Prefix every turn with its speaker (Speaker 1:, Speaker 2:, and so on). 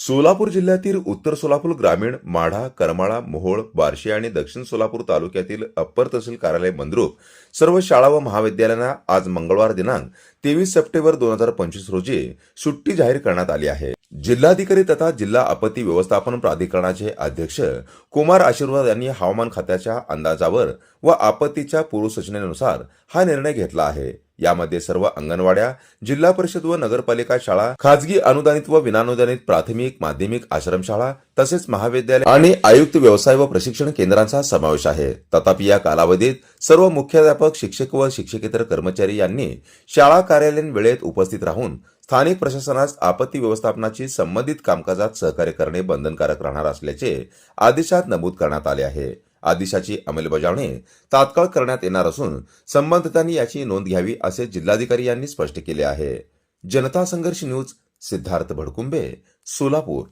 Speaker 1: सोलापूर जिल्ह्यातील उत्तर सोलापूर ग्रामीण माढा करमाळा मोहोळ बार्शी आणि दक्षिण सोलापूर तालुक्यातील अप्पर तहसील कार्यालय मंद्रुप सर्व शाळा व महाविद्यालयांना आज मंगळवार दिनांक तेवीस सप्टेंबर दोन हजार पंचवीस रोजी सुट्टी जाहीर करण्यात आली आहे. जिल्हाधिकारी तथा जिल्हा आपत्ती व्यवस्थापन प्राधिकरणाचे अध्यक्ष कुमार आशीर्वाद यांनी हवामान खात्याच्या अंदाजावर व आपत्तीच्या पूर्वसूचनेनुसार हा निर्णय घेतला आहे. यामध्ये सर्व अंगणवाड्या जिल्हा परिषद व नगरपालिका शाळा खाजगी अनुदानित व विनानुदानित प्राथमिक माध्यमिक आश्रमशाळा तसेच महाविद्यालय आणि आयुक्त व्यवसाय व प्रशिक्षण केंद्रांचा समावेश आहे. तथापि या कालावधीत सर्व मुख्याध्यापक शिक्षक व शिक्षकेतर कर्मचारी यांनी शाळा कार्यालयीन वेळेत उपस्थित राहून स्थानिक प्रशासनास आपत्ती व्यवस्थापनाची संबंधित कामकाजात सहकार्य करणे बंधनकारक राहणार असल्याचे आदेशात नमूद करण्यात आले आहे. आदेशाची अंमलबजावणी तात्काळ करण्यात येणार असून संबंधितांनी याची नोंद घ्यावी असे जिल्हाधिकारी यांनी स्पष्ट केले आहे. जनता संघर्ष न्यूज सिद्धार्थ भडकुंबे सोलापूर.